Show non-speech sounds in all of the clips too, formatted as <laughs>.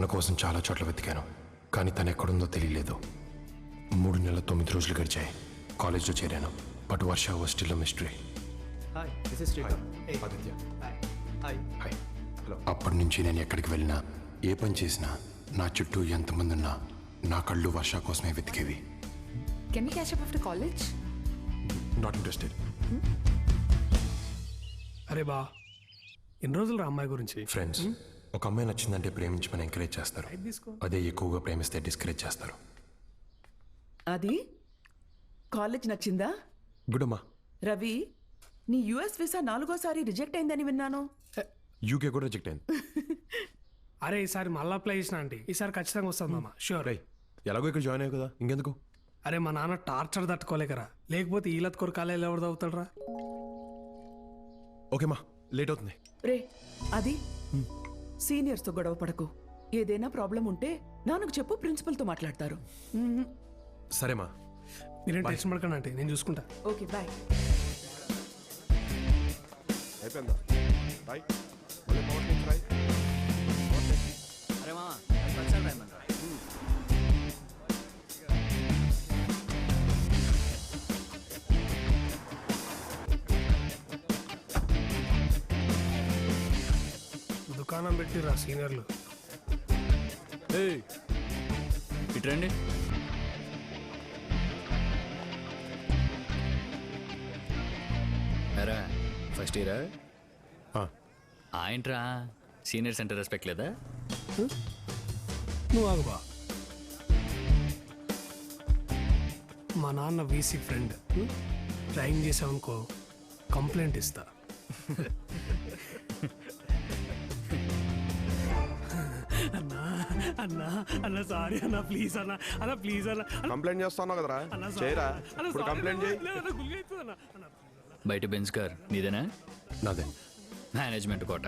తన కోసం చాలా చోట్ల వెతికాను కానీ తను ఎక్కడుందో తెలియలేదు. మూడు నెలల తొమ్మిది రోజులు గడిచాయి. కాలేజ్లో చేరాను. But Varsha was still mystery. అప్పటి నుంచి నేను ఎక్కడికి వెళ్ళినా ఏ పని చేసినా నా చుట్టూ ఎంతమంది ఉన్నా నా కళ్ళు వర్ష కోసమే వెతికేవి. Can we catch up after college? Not interested అరే బా ఎన్ని రోజులు రా అమ్మాయి గురించి? ఫ్రెండ్స్ ఒక అమ్మాయి నచ్చిందంటే ప్రేమించమని ఎంకరేజ్ చేస్తారు. అదే ఎక్కువగా ప్రేమిస్తే డిస్కరేజ్ చేస్తారు. అది? కాలేజ్ నచ్చిందా? గుడ్ అమ్మా రవి నీ యుఎస్ వీసా నాలుగోసారి రిజెక్ట్ అయిందని విన్నాను. యూకే కూడా రిజెక్ట్ అయింది. <laughs> అరే ఈసారి మళ్ళీ అప్లై చేసిన ఆంటీ. ఈసారి ఖచ్చితంగా వస్తుంది మామ. షూర్ రై ఎలాగో ఇక్కడ జాయిన్ అయ్యావు కదా ఇంకెందుకు? అరే మా నాన్న టార్చర్ తట్టుకోలేకరా. లేకపోతే ఈలత్ కొరకాలే ఎవరు అవుతాడరా ఓకేమా లేట్ అవుతుంది. రే అది? సీనియర్స్తో గొడవ పడకు. ఏదైనా ప్రాబ్లం ఉంటే నాన్నకు చెప్పు ప్రిన్సిపల్తో మాట్లాడతారు. సరేమా మీరేం టెన్షన్ పడకండి ఆంటీ. నేను చూసుకుంటా. Okay bye. అయిపోయిందా? బాయ్. పెట్టిరా సీనియర్లు ఇట్రండి ఎరా ఫస్ట్ ఇయరా ఏంట్రా? సీనియర్ సెంటర్ రెస్పెక్ట్ లేదా? నువ్వు ఆగుబా మా నాన్న వీసీ ఫ్రెండ్ డ్రైవింగ్ చేసావనుకో కంప్లైంట్ ఇస్తా. <laughs> అన్నా అన్నా సారీ అన్న ప్లీజ్ అన్న అన్న ప్లీజ్ అన్న కంప్లైంట్ చేస్తున్నావు కదరా? చేయరా? ఇప్పుడు కంప్లైంట్. చేయి. బయట బెంచ్ కార్ నీదేనా? నాదే. Management quota.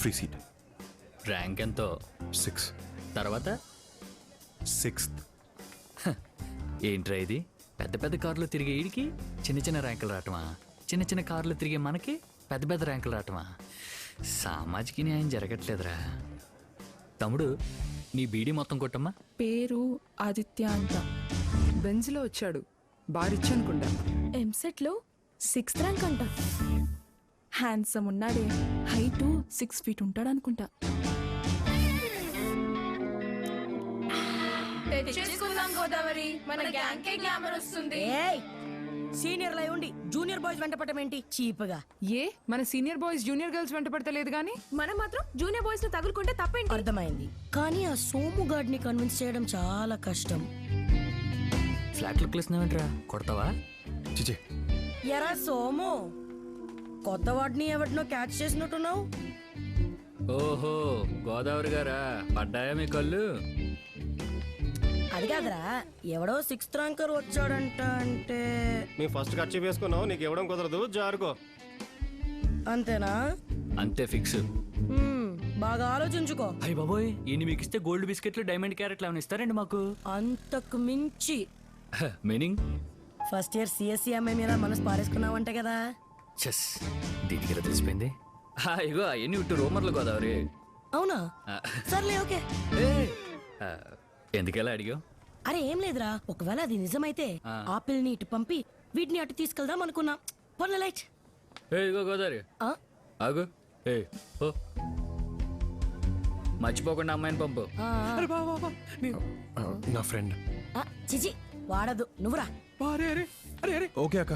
Free seat. Rank ఎంతో? సిక్స్. తర్వాత? సిక్స్త్. ఏంట్రా ఇది? పెద్ద పెద్ద కార్లు తిరిగే ఈడికి చిన్న చిన్న ర్యాంకులు రావటమా? చిన్న చిన్న కార్లు తిరిగే మనకి పెద్ద పెద్ద ర్యాంకులు రావటమా? సామాజిక న్యాయం జరగట్లేదురా. తమ్ముడు నీ బీడీ మొత్తం కొట్టమ్మా. పేరు ఆదిత్య అంట. బెంజ్లో వచ్చాడు. బారిచ్చు అనుకుంటా. ఎంసెట్లో సిక్స్త్ ర్యాంక్ అంట. హ్యాండ్సమ్ ఉన్నాడే. హైట్ సిక్స్ ఫీట్ ఉంటాడు అనుకుంటా గోదావరి. మన గ్యాంగ్ కే గ్లామర్ వస్తుంది. ఏయ్ సీనియర్ లై ఉండి జూనియర్ బాయ్స్ వెంట పట్టం ఏంటి? చీప్గా. ఏ? మన సీనియర్ బాయ్స్ జూనియర్ గర్ల్స్ వెంట పడతలేదు కానీ మనం మాత్రం జూనియర్ బాయ్స్ని తగులుకుంటే తప్పేంటి? అర్థమైంది. కానీ ఆ సోము గాడ్ని కన్విన్స్ చేయడం చాలా కష్టం. ఫ్లాట్ లుక్ ఏంట్రా కొడతావా? చిచే. ఎరా సోము కొత్త వాడిని ఎవరినో క్యాచ్ చేసినట్టున్నావు? ఓహో గోదావరి గారా? పడ్డాయా మీ కళ్ళు? అది కాదురా ఎవడో సిక్స్త్ ర్యాంకర్ వచ్చాడంట అంటే. నీ ఫస్ట్ ఖర్చు వేసుకున్నావు నీకు ఇవ్వడం కుదరదు జారుకో. అంతేనా? అంతే ఫిక్స్ హ్మ్, బాగా ఆలోచించుకో. అయ్య బాబోయ్ ఈయన మీకు ఇస్తే గోల్డ్ బిస్కెట్లు డైమండ్ క్యారెట్లు ఏమైనా ఇస్తారండి మాకు? అంతకు మించి. మీనింగ్ ఫస్ట్ ఇయర్ సిఎస్సి అమ్మాయి మీద మనసు పారేసుకున్నావంట కదా. చెస్ దీనికి ఇలా తెలిసిపోయింది? హా, ఇగో అవన్నీ ఇటు రూమర్లు గోదావరి. అవునా? ఆ, సర్లే ఓకే. ఏ, ఆ, ఎందుకెలా అడిగావు? అరే ఏం లేదురా. ఒకవేళ అది నిజమైతే ఆ. ఆపిల్ని ఇటు పంపి వీటిని అటు తీసుకెళ్దాం అనుకున్నా. పొన్న లైట్. ఏ ఇగో గోదావరి. ఆ? ఆగు. ఏ ఓ మర్చిపోకుండా అమ్మాయిని పంపు. నా ఫ్రెండ్. ఆ, చిచి వాడదు. నువ్వురా. ఓకే అక్క.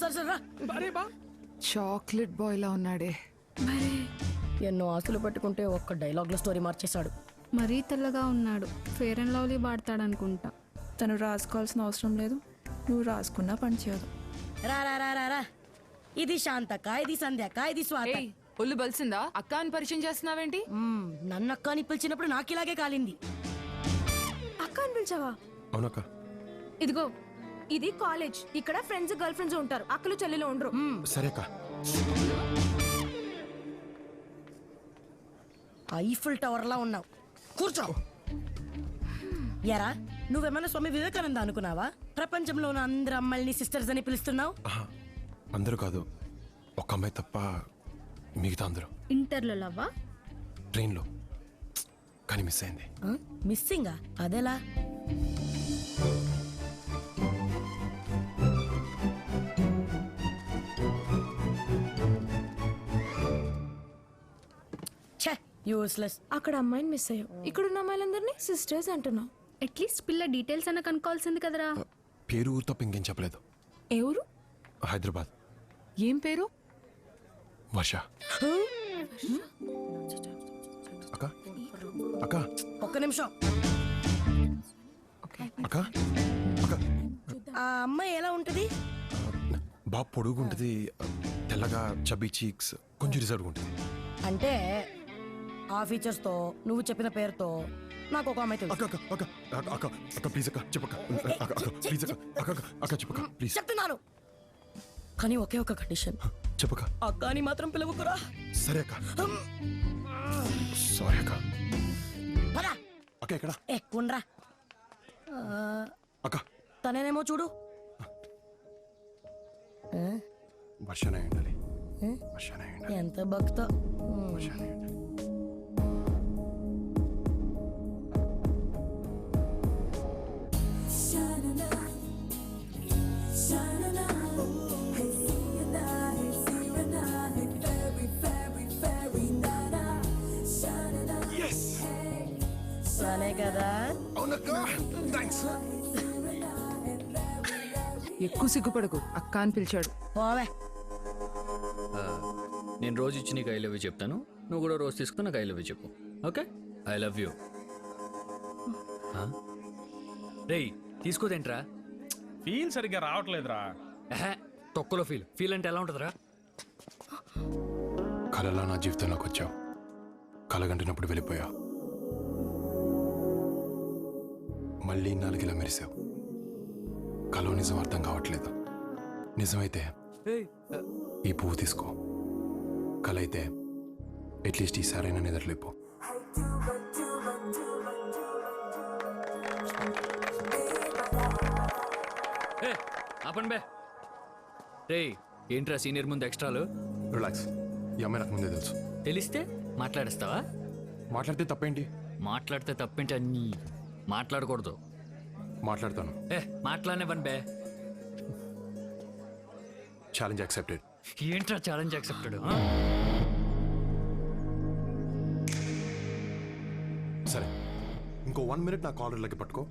సరే సరే రా. చాక్లెట్ బాయ్ లా ఉన్నాడే. ఎన్నో ఆస్తులు పట్టుకుంటే ఒక్క డైలాగ్లో స్టోరీ మార్చేశాడు. మరీ తెల్లగా ఉన్నాడు. ఫేర్ అండ్ లవ్లీ వాడతాడనుకుంటా తను రాసుకోవాల్సిన అవసరం లేదు. నువ్వు రాసుకున్నా పని చేయదు. రా రా రా రా రా. ఇది శాంతక్క ఇది సంధ్యక్క ఇది స్వాత. ఏయ్ ఒళ్ళు బలిసిందా? అక్క అని పరిచయం చేస్తున్నావేంటి? మ్మ్, నన్ను అక్క అని పిలిచినప్పుడు నాకు ఇలాగే కాలింది. అక్క అని పిలిచావా? అవునక్క. ఇదిగో ఇది కాలేజ్ ఇక్కడ ఫ్రెండ్స్ గర్ల్ ఫ్రెండ్స్ ఉంటారు. అక్కలు చెల్లెలు ఉండరు. సరే అక్క ఐఫుల్ టవర్ లా ఉన్నావు. కూర్చో. ఎరా నువ్వేమన్నా స్వామి వివేకానంద అనుకున్నావా? ప్రపంచంలో ఉన్న అందరు అమ్మాయిని సిస్టర్స్ అని పిలుస్తున్నావు? అందరూ కాదు. ఒక అమ్మాయి తప్ప మిగతా అందరూ. ఇంటర్లో లవ్వా? ట్రైన్లో. కానీ మిస్ అయింది. మిస్సింగా అదెలా? యూస్లెస్ అక్కడ అమ్మాయిని మిస్ అయ్యావు. ఇక్కడ ఉన్న అమ్మాయిలందరినీ సిస్టర్స్ అంటున్నావు. అట్లీస్ట్ పిల్ల డీటెయిల్స్ అన్న కనుక్కోవాల్సింది కదరా. పేరు ఊరు తప్ప ఇంకేం చెప్పలేదు. ఏ ఊరు? హైదరాబాద్. ఏం పేరు? వర్ష. అక్క? అక్క? ఒక్క నిమిషం. అక్క? అక్క? ఆ అమ్మాయి ఎలా ఉంటది? బాగా పొడుగు ఉంటుంది తెల్లగా చబ్బీ చీక్స్ కొంచెం రిజర్వ్ ఉంటుంది. అంటే ఆ ఫీచర్స్తో నువ్వు చెప్పిన పేరుతో నాకు ఒక అమ్మాయి తెలుసు. అక్క అక్క అక్క అక్క అక్క అక్క ప్లీజ్ అక్క చెప్పక్క. అక్క అక్క ప్లీజ్ అక్క అక్క అక్క అక్క చెప్పక్క ప్లీజ్. చెప్తున్నాను. కానీ ఒకే ఒక కండిషన్. చెప్పక్క. అక్క అని మాత్రం పిలవకురా. సరే అక్క. సారీ అక్క. పదా. అక్క ఎక్కడ? ఏ ఉండ్రా. అక్క. తనేనేమో చూడు. వర్షనే ఉండాలి. వర్షనే ఉండాలి. ఎంత భక్త. వర్షనే ఉండాలి. ఎక్కువ సిగ్గుపడకు. అక్క అని పిలిచాడు. పోవే. నేను రోజు ఇచ్చి నీకు ఐ లవ్ యూ చెప్తాను. నువ్వు కూడా రోజు తీసుకుని నాకు ఐ లవ్ యూ చెప్పు. ఓకే? I love you. రేయ్ తీసుకోదేంట్రా? ఫీల్ సరిగ్గా రావట్లేదురా. ఎహే, తొక్కలో ఫీల్. ఫీల్ అంటే ఎలా ఉంటుందిరా? కలలా నా జీవితంలోకి వచ్చావు. కలగంటినప్పుడు వెళ్ళిపోయా మళ్ళీ నాలుగిలా మెరిసావు. కలో నిజం అర్థం కావట్లేదు. నిజమైతే ఈ పువ్వు తీసుకో. కల అయితే అట్లీస్ట్ ఈసారైనా నిద్రలేపు ఏ ఆపండి బే. ఏంట్రా సీనియర్ ముందు ఎక్స్ట్రాలు? రిలాక్స్. ఈ అమ్మాయి నాకు ముందే తెలుసు. తెలిస్తే మాట్లాడేస్తావా? మాట్లాడితే తప్పేంటి? మాట్లాడితే తప్పేంటి అన్నీ? మాట్లాడకూడదు. మాట్లాడతాను. ఏ మాట్లాడనివ్వండి బే. ఛాలెంజ్ యాక్సెప్టెడ్ ఏంట్రా ఛాలెంజ్ యాక్సెప్టెడ్ సరే ఇంకో వన్ మినిట్ నా కాలర్లకి పట్టుకో.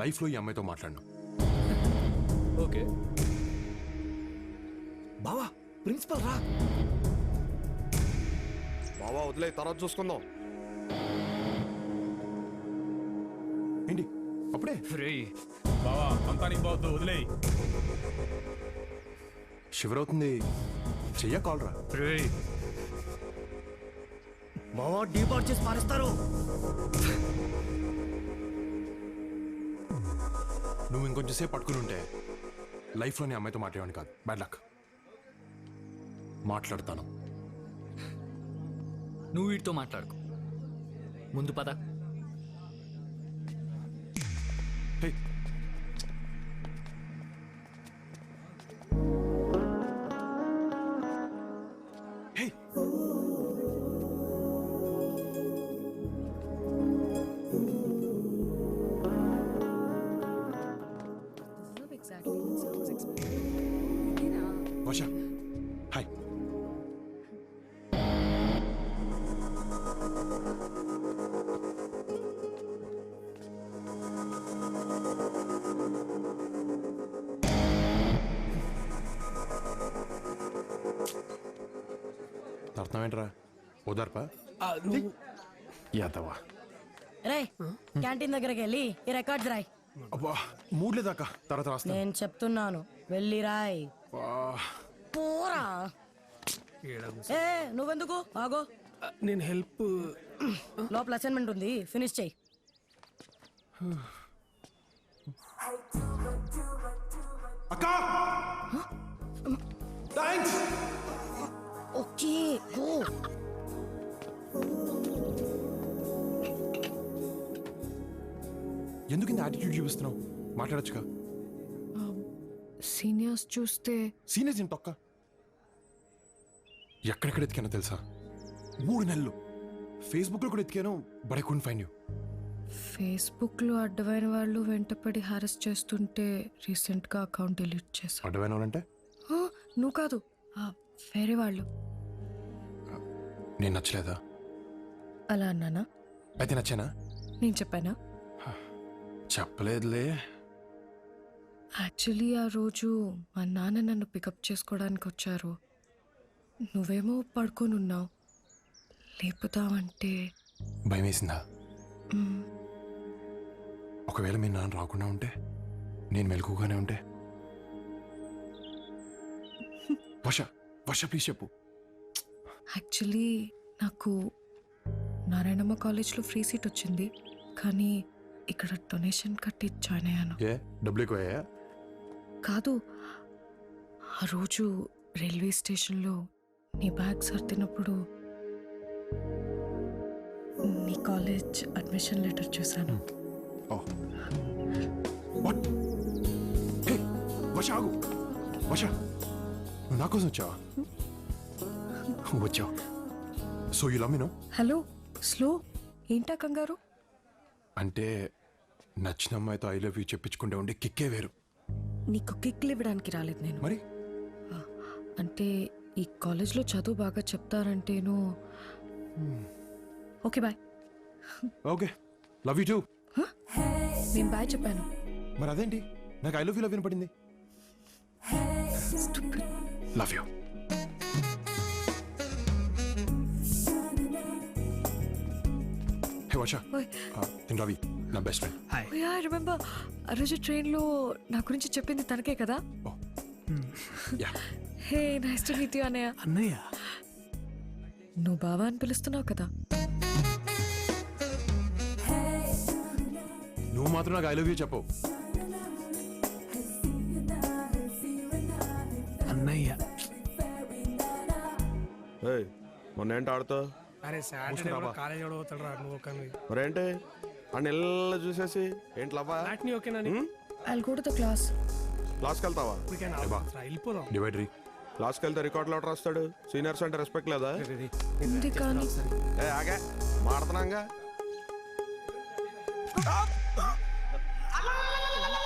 లైఫ్లో ఈ అమ్మాయితో మాట్లాడను. ఓకే. బావా ప్రిన్సిపల్ రా. బావా వదిలే తర్వాత చూసుకుందాం. ఏంటి? అప్పుడే. రేయ్ బావా అంతా నీకు బావద్దు వదిలేయి. షివర్ అవుతుంది చెయ్య కాల్ రా రేయ్ బావా డీపార్ట్ చేసి పారేస్తారు. నువ్వు ఇంకొంచెం సేపు పట్టుకుని ఉంటే లైఫ్లో నీ అమ్మాయితో మాట్లాడేవాడిని కాదు. బ్యాడ్ లక్ మాట్లాడతాను. నువ్వు వీటితో మాట్లాడుకో. ముందు పద. ఏంట్రా? ఓదార్పా యాదవా రే క్యాంటీన్ దగ్గరికి వెళ్ళి ఈ రికార్డ్స్ రాయ్. అబ్బా మూడ్ లేదాకా తర్వాత రాస్తా. నేను చెప్తున్నాను వెళ్ళి రాయ్. పోరా. ఏ నువ్వెందుకు? ఆగో. నేను హెల్ప్ లోపల అసైన్మెంట్ ఉంది ఫినిష్ చెయ్యి అక్క! థ్యాంక్స్ ఓకే గో ఎందుకు ఇంత యాటిట్యూడ్ చూపిస్తున్నావు మాట్లాడొచ్చుగా సీనియర్స్ చూస్తే సీనియర్స్ ఏం తొక్క ఎక్కడెక్కడ ఎతికానో తెలుసా మూడు నెలలు ఫేస్బుక్లో కూడా ఎతికాను but I could find you ఫేస్బుక్లో అడ్డమైన వాళ్ళు వెంటపడి హారెస్ చేస్తుంటే రీసెంట్గా అకౌంట్ డిలీట్ చేశాను అడ్డమైన వాళ్ళంటే ఆ, నువ్వు కాదు ఆ, వేరే వాళ్ళు నేను నచ్చలేదా? అలా అన్నానా? అయితే నచ్చానా? నేను చెప్పానా? చెప్పలేదులే. యాక్చువల్లీ ఆ రోజు మా నాన్న నన్ను పికప్ చేసుకోవడానికి వచ్చారు. నువ్వేమో పడుకొని ఉన్నావు. లేపుతావంటే భయం వేసిందా? ఒకవేళ మీ నాన్న రాకుండా ఉంటే నేను మెలకుగానే ఉంటే? <laughs> వర్ష వర్ష ప్లీజ్ చెప్పు. యాక్చువల్లీ నాకు నారాయణమ్మ కాలేజ్లో ఫ్రీ సీట్ వచ్చింది కానీ ఇక్కడ డొనేషన్ కట్టి జాయిన్ అయ్యాను. ఏ? డబ్బులు ఎక్కువయ్యా కాదు ఆ రోజు రైల్వే స్టేషన్లో నీ బ్యాగ్ సర్దినప్పుడు నీ కాలేజ్ అడ్మిషన్ లెటర్ చూశాను. ఓ. వాట్ హే వర్ష ఆగు. వర్ష నువ్వు నా కోసం వచ్చావా? వచ్చావు. So you love me no hello slow ఏంటా కంగారు? అంటే నచ్చిన అమ్మాయితో ఐ లవ్ యూ చెప్పించుకుంటే ఉండే కిక్కే వేరు. నీకు కిక్లు ఇవ్వడానికి రాలేదు నేను. మరి? అంటే ఈ కాలేజ్లో చదువు బాగా చెప్తారంటేను. Okay bye. Okay. Love you too నేను బాయ్ చెప్పాను. మరి అదేంటి? నాకు ఐ లవ్ యూ లవ్ వినపడింది. లవ్ యూ హే వర్ష ఓయ్. తిన్ రవి నా best friend hi ya remember ఆ రోజు ట్రైన్లో నా గురించి చెప్పింది తనకే కదా? Ya hey nice to meet you అన్నయ్య అన్నయ్య. నువ్వు బావా అని పిలుస్తున్నావు కదా? నువ్వు మాత్రం నాకు ఐ లవ్ యూ చెప్పవు. అన్నయ్య. ఏయ్ మొన్న ఏంటి ఆడుతావు? అరే సాటర్డే కూడా కాలేజ్ కూడా పోతాడు రా నువ్వు ఒక మరేంటి? ఆ నెలలు చూసేసి ఏంటి లవ్వా? నాటిని ఓకేనా I go to the class క్లాస్కి వెళ్తావా? వెళ్ళిపోదాం. డివైడరీ క్లాస్కి వెళ్తే రికార్డ్ లెటర్ రాస్తాడు? సీనియర్స్ అంటే రెస్పెక్ట్ లేదా? ఉంది కానీ. ఏ ఆగా. మాడుతున్నాగా